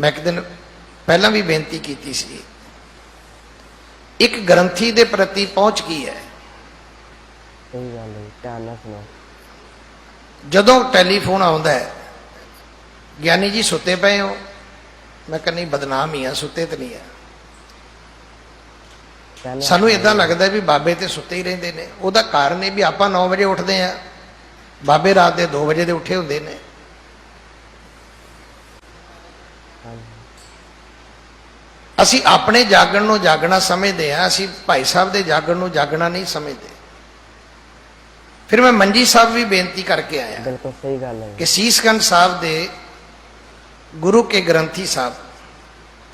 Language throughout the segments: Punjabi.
ਮੈਂ ਇੱਕ ਦਿਨ ਪਹਿਲਾਂ ਵੀ ਬੇਨਤੀ ਕੀਤੀ ਸੀ। ਇੱਕ ਗ੍ਰੰਥੀ ਦੇ ਪ੍ਰਤੀ ਪਹੁੰਚ ਕੀ ਹੈ। ਸਹੀ ਗੱਲ ਹੈ ਧਿਆਨ ਨਾਲ ਸੁਣੋ। ਜਦੋਂ ਟੈਲੀਫੋਨ ਆਉਂਦਾ ਹੈ ਗਿਆਨੀ ਜੀ ਸੁੱਤੇ ਪਏ ਹੋ। ਮੈਂ ਕਹਿੰਦਾ ਨਹੀਂ ਬਦਨਾਮ ਹੀ ਆ ਸੁੱਤੇ ਤੇ ਨਹੀਂ ਆ। ਸਾਨੂੰ ਇਦਾਂ ਲੱਗਦਾ ਵੀ ਬਾਬੇ ਤੇ ਸੁੱਤੇ ਹੀ ਰਹਿੰਦੇ ਨੇ। ਉਹਦਾ ਕਾਰਨ ਇਹ ਵੀ ਆਪਾਂ 9 ਵਜੇ ਉੱਠਦੇ ਆ ਬਾਬੇ ਰਾਤ ਦੇ 2 ਵਜੇ ਦੇ ਉੱਠੇ ਹੁੰਦੇ ਨੇ। ਅਸੀਂ ਆਪਣੇ ਜਾਗਣ ਨੂੰ ਜਾਗਣਾ ਸਮਝਦੇ ਆ ਅਸੀਂ ਭਾਈ ਸਾਹਿਬ ਦੇ ਜਾਗਣ ਨੂੰ ਜਾਗਣਾ ਨਹੀਂ ਸਮਝਦੇ। ਫਿਰ ਮੈਂ ਮੰਜੀ ਸਾਹਿਬ ਵੀ ਬੇਨਤੀ ਕਰਕੇ ਆਇਆ। ਬਿਲਕੁਲ ਸਹੀ ਗੱਲ ਹੈ ਕਿ ਸੀਸਗੰਜ ਸਾਹਿਬ ਦੇ ਗੁਰੂ ਕੇ ਗ੍ਰੰਥੀ ਸਾਹਿਬ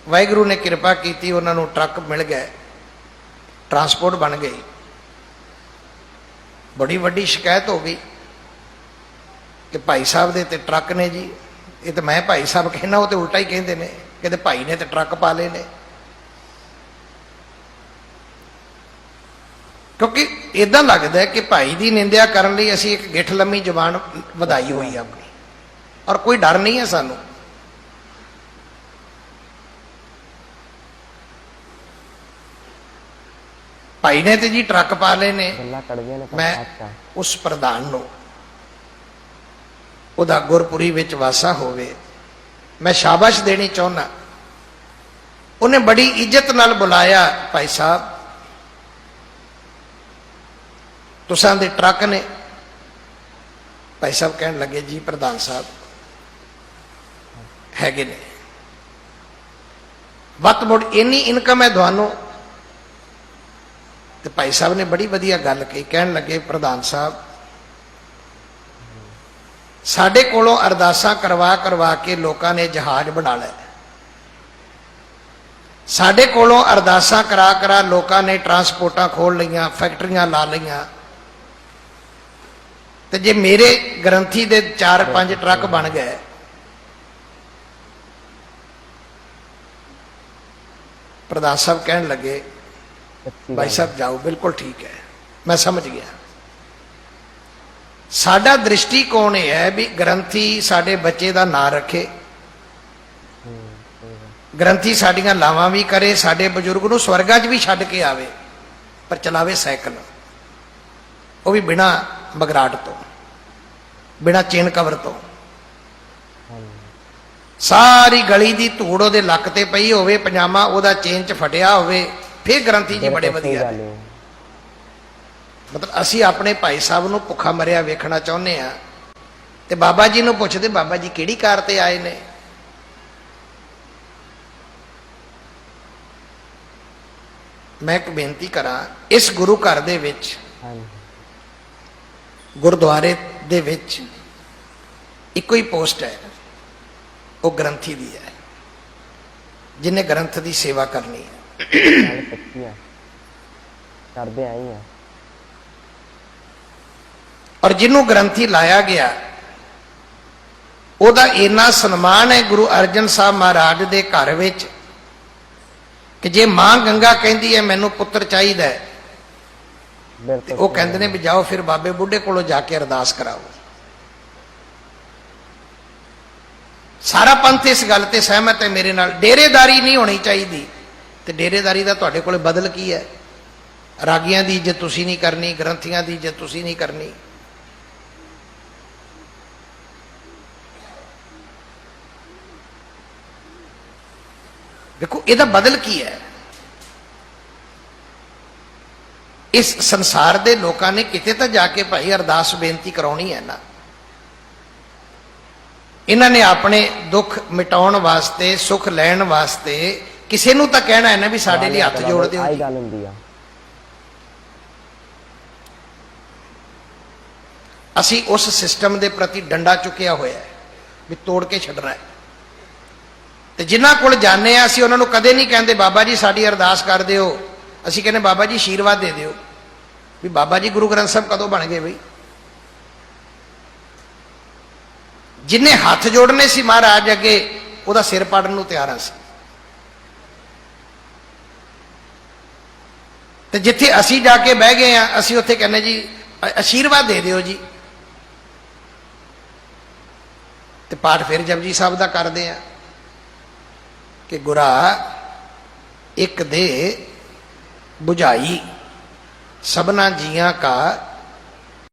ਵਾਹਿਗੁਰੂ ਨੇ ਕਿਰਪਾ ਕੀਤੀ ਉਹਨਾਂ ਨੂੰ ਟਰੱਕ ਮਿਲ ਗਏ ਟਰਾਂਸਪੋਰਟ ਬਣ ਗਈ। ਬੜੀ ਵੱਡੀ ਸ਼ਿਕਾਇਤ ਹੋ ਗਈ ਕਿ ਭਾਈ ਸਾਹਿਬ ਦੇ ਤੇ ਟਰੱਕ ਨੇ ਜੀ। ਇਹ ਤਾਂ ਮੈਂ ਭਾਈ ਸਾਹਿਬ ਕਹਿਣਾ ਉਹ ਤੇ ਉਲਟਾ ਹੀ ਕਹਿੰਦੇ ਨੇ ਕਹਿੰਦੇ ਭਾਈ ਨੇ ਤੇ ਟਰੱਕ ਪਾ ਲਏ ਨੇ। ਕਿਉਂਕਿ ਇਦਾਂ ਲੱਗਦਾ ਕਿ ਭਾਈ ਦੀ ਨਿੰਦਿਆ ਕਰਨ ਲਈ ਅਸੀਂ ਇੱਕ ਗਿੱਠ ਲੰਮੀ ਜ਼ੁਬਾਨ ਵਧਾਈ ਹੋਈ ਹੈ ਆਪਣੀ। ਔਰ ਕੋਈ ਡਰ ਨਹੀਂ ਹੈ ਸਾਨੂੰ। ਭਾਈ ਨੇ ਤੇ ਜੀ ਟਰੱਕ ਪਾ ਲਏ ਨੇ। ਮੈਂ ਆ ਉਸ ਪ੍ਰਧਾਨ ਨੂੰ ਉਹਦਾ ਗੁਰਪੁਰੀ ਵਿੱਚ ਵਾਸਾ ਹੋਵੇ। ਮੈਂ ਸ਼ਾਬਾਸ਼ ਦੇਣੀ ਚਾਹੁੰਦਾ। ਉਹਨੇ ਬੜੀ ਇੱਜ਼ਤ ਨਾਲ ਬੁਲਾਇਆ ਭਾਈ ਸਾਹਿਬ। ਤੁਸਾਂ ਦੇ ਟਰੱਕ ਨੇ। ਭਾਈ ਸਾਹਿਬ ਕਹਿਣ ਲੱਗੇ, ਜੀ ਪ੍ਰਧਾਨ ਸਾਹਿਬ, ਹੈਗੇ ਨੇ। ਵੱਤ ਮੁੜ ਇੰਨੀ ਇਨਕਮ ਹੈ ਤੁਹਾਨੂੰ? ਤੇ ਭਾਈ ਸਾਹਿਬ ਨੇ ਬੜੀ ਵਧੀਆ ਗੱਲ ਕਹੀ। ਕਹਿਣ ਲੱਗੇ, ਪ੍ਰਧਾਨ ਸਾਹਿਬ ਸਾਡੇ ਕੋਲੋਂ ਅਰਦਾਸਾਂ ਕਰਵਾ ਕਰਵਾ ਕੇ ਲੋਕਾਂ ਨੇ ਜਹਾਜ਼ ਬਣਾ ਲਏ। ਸਾਡੇ ਕੋਲੋਂ ਅਰਦਾਸਾਂ ਕਰਾ ਕਰਾ ਲੋਕਾਂ ਨੇ ਟਰਾਂਸਪੋਰਟਾਂ ਖੋਲ ਲਈਆਂ ਫੈਕਟਰੀਆਂ ਲਾ ਲਈਆਂ। ਤੇ ਜੇ ਮੇਰੇ ਗ੍ਰੰਥੀ ਦੇ 4-5 ਟਰੱਕ ਬਣ ਗਏ ਪ੍ਰਧਾਨ ਸਾਹਿਬ ਕਹਿਣ ਲੱਗੇ ਭਾਈ ਸਾਹਿਬ ਜਾਓ ਬਿਲਕੁਲ ਠੀਕ ਹੈ। ਮੈਂ ਸਮਝ ਗਿਆ। ਸਾਡਾ ਦ੍ਰਿਸ਼ਟੀਕੋਣ ਇਹ ਹੈ ਵੀ ਗ੍ਰੰਥੀ ਸਾਡੇ ਬੱਚੇ ਦਾ ਨਾਂ ਰੱਖੇ। ਗ੍ਰੰਥੀ ਸਾਡੀਆਂ ਲਾਵਾਂ ਵੀ ਕਰੇ ਸਾਡੇ ਬਜ਼ੁਰਗ ਨੂੰ ਸਵਰਗਾਂ 'ਚ ਵੀ ਛੱਡ ਕੇ ਆਵੇ ਪਰ ਚਲਾਵੇ ਸਾਈਕਲ ਉਹ ਵੀ ਬਿਨਾ ਮਗਰਾਟ ਤੋਂ ਬਿਨਾ ਚੇਨ ਕਵਰ ਤੋਂ ਸਾਰੀ ਗਲੀ ਦੀ ਧੂੜ ਉਹਦੇ ਲੱਕ ਤੇ ਪਈ ਹੋਵੇ ਪਜਾਮਾ ਉਹਦਾ ਚੇਨ 'ਚ ਫਟਿਆ ਹੋਵੇ ਫਿਰ ਗ੍ਰੰਥੀ ਜੀ ਬੜੇ ਵਧੀਆ ਹੈ। ਮਤਲਬ ਅਸੀਂ ਆਪਣੇ ਭਾਈ ਸਾਹਿਬ ਨੂੰ ਭੁੱਖਾ ਮਰਿਆ ਵੇਖਣਾ ਚਾਹੁੰਦੇ ਆ ਤੇ ਬਾਬਾ ਜੀ ਨੂੰ ਪੁੱਛਦੇ ਬਾਬਾ ਜੀ ਕਿਹੜੀ ਕਾਰ ਤੇ ਆਏ ਨੇ? ਮੈਂ ਇੱਕ ਬੇਨਤੀ ਕਰਾਂ ਇਸ ਗੁਰੂ ਘਰ ਦੇ ਵਿੱਚ ਗੁਰਦੁਆਰੇ ਦੇ ਵਿੱਚ ਇੱਕੋ ਹੀ ਪੋਸਟ ਹੈ ਉਹ ਗ੍ਰੰਥੀ ਦੀ ਹੈ ਜਿਨੇ ਗ੍ਰੰਥ ਦੀ ਸੇਵਾ ਕਰਨੀ ਹੈ। ਕਰਦੇ ਆਈ ਆ ਔਰ ਜਿਹਨੂੰ ਗ੍ਰੰਥੀ ਲਾਇਆ ਗਿਆ, ਉਹਦਾ ਇੰਨਾ ਸਨਮਾਨ ਹੈ ਗੁਰੂ ਅਰਜਨ ਸਾਹਿਬ ਮਹਾਰਾਜ ਦੇ ਘਰ ਵਿੱਚ ਕਿ ਜੇ ਮਾਂ ਗੰਗਾ ਕਹਿੰਦੀ ਹੈ, ਮੈਨੂੰ ਪੁੱਤਰ ਚਾਹੀਦਾ ਹੈ, ਤੇ ਉਹ ਕਹਿੰਦੇ ਨੇ ਵੀ ਜਾਓ ਫਿਰ ਬਾਬੇ ਬੁੱਢੇ ਕੋਲੋਂ ਜਾ ਕੇ ਅਰਦਾਸ ਕਰਾਓ। ਸਾਰਾ ਪੰਥ ਇਸ ਗੱਲ ਤੇ ਸਹਿਮਤ ਹੈ, ਮੇਰੇ ਨਾਲ ਡੇਰੇਦਾਰੀ ਨਹੀਂ ਹੋਣੀ ਚਾਹੀਦੀ। ਤੇ ਡੇਰੇਦਾਰੀ ਦਾ ਤੁਹਾਡੇ ਕੋਲੇ ਬਦਲ ਕੀ ਹੈ? ਰਾਗੀਆਂ ਦੀ ਇੱਜ਼ਤ ਤੁਸੀਂ ਨਹੀਂ ਕਰਨੀ, ਗ੍ਰੰਥੀਆਂ ਦੀ ਇੱਜ਼ਤ ਤੁਸੀਂ ਨਹੀਂ ਕਰਨੀ। ਦੇਖੋ ਇਹਦਾ ਬਦਲ ਕੀ ਹੈ? ਇਸ ਸੰਸਾਰ ਦੇ ਲੋਕਾਂ ਨੇ ਕਿਤੇ ਤਾਂ ਜਾ ਕੇ ਭਾਈ ਅਰਦਾਸ ਬੇਨਤੀ ਕਰਾਉਣੀ ਹੈ ਨਾ ਇਹਨਾਂ ਨੇ ਆਪਣੇ ਦੁੱਖ ਮਿਟਾਉਣ ਵਾਸਤੇ ਸੁੱਖ ਲੈਣ ਵਾਸਤੇ ਕਿਸੇ ਨੂੰ ਤਾਂ ਕਹਿਣਾ ਹੈ ਨਾ ਵੀ ਸਾਡੇ ਲਈ ਹੱਥ ਜੋੜ ਦਿਓ ਆਹੀ ਜੀ। ਗੱਲ ਹੁੰਦੀ ਆ। ਅਸੀਂ ਉਸ ਸਿਸਟਮ ਦੇ ਪ੍ਰਤੀ ਡੰਡਾ ਚੁੱਕਿਆ ਹੋਇਆ ਹੈ ਵੀ ਤੋੜ ਕੇ ਛੱਡਣਾ ਹੈ। ਤੇ ਜਿਨ੍ਹਾਂ ਕੋਲ ਜਾਂਦੇ ਆ, ਅਸੀਂ ਉਹਨਾਂ ਨੂੰ ਕਦੇ ਨਹੀਂ ਕਹਿੰਦੇ, ਬਾਬਾ ਜੀ ਸਾਡੀ ਅਰਦਾਸ ਕਰ ਦਿਓ। ਅਸੀਂ ਕਹਿੰਦੇ, ਬਾਬਾ ਜੀ ਆਸ਼ੀਰਵਾਦ ਦੇ ਦਿਓ। ਵੀ ਬਾਬਾ ਜੀ ਗੁਰੂ ਗ੍ਰੰਥ ਸਾਹਿਬ ਕਦੋਂ ਬਣ ਗਏ ਬਈ? ਜਿਨੇ ਹੱਥ ਜੋੜਨੇ ਸੀ ਮਹਾਰਾਜ ਅੱਗੇ, ਉਹਦਾ ਸਿਰ ਪਾੜਨ ਨੂੰ ਤਿਆਰ ਸੀ ਤੇ ਜਿੱਥੇ ਅਸੀਂ ਜਾ ਕੇ ਬਹਿ ਗਏ ਆ, ਅਸੀਂ ਉੱਥੇ ਕਹਿੰਦੇ ਜੀ ਆਸ਼ੀਰਵਾਦ ਦੇ ਦਿਓ ਜੀ। ਤੇ ਪਾਠ ਫਿਰ ਜਪਜੀ ਸਾਹਿਬ ਦਾ ਕਰਦੇ ਆ। ਕਿ ਗੁਰਾ ਇੱਕ ਦੇ 부ਝਾਈ ਸਭਨਾ ਜੀਆਂ ਕਾ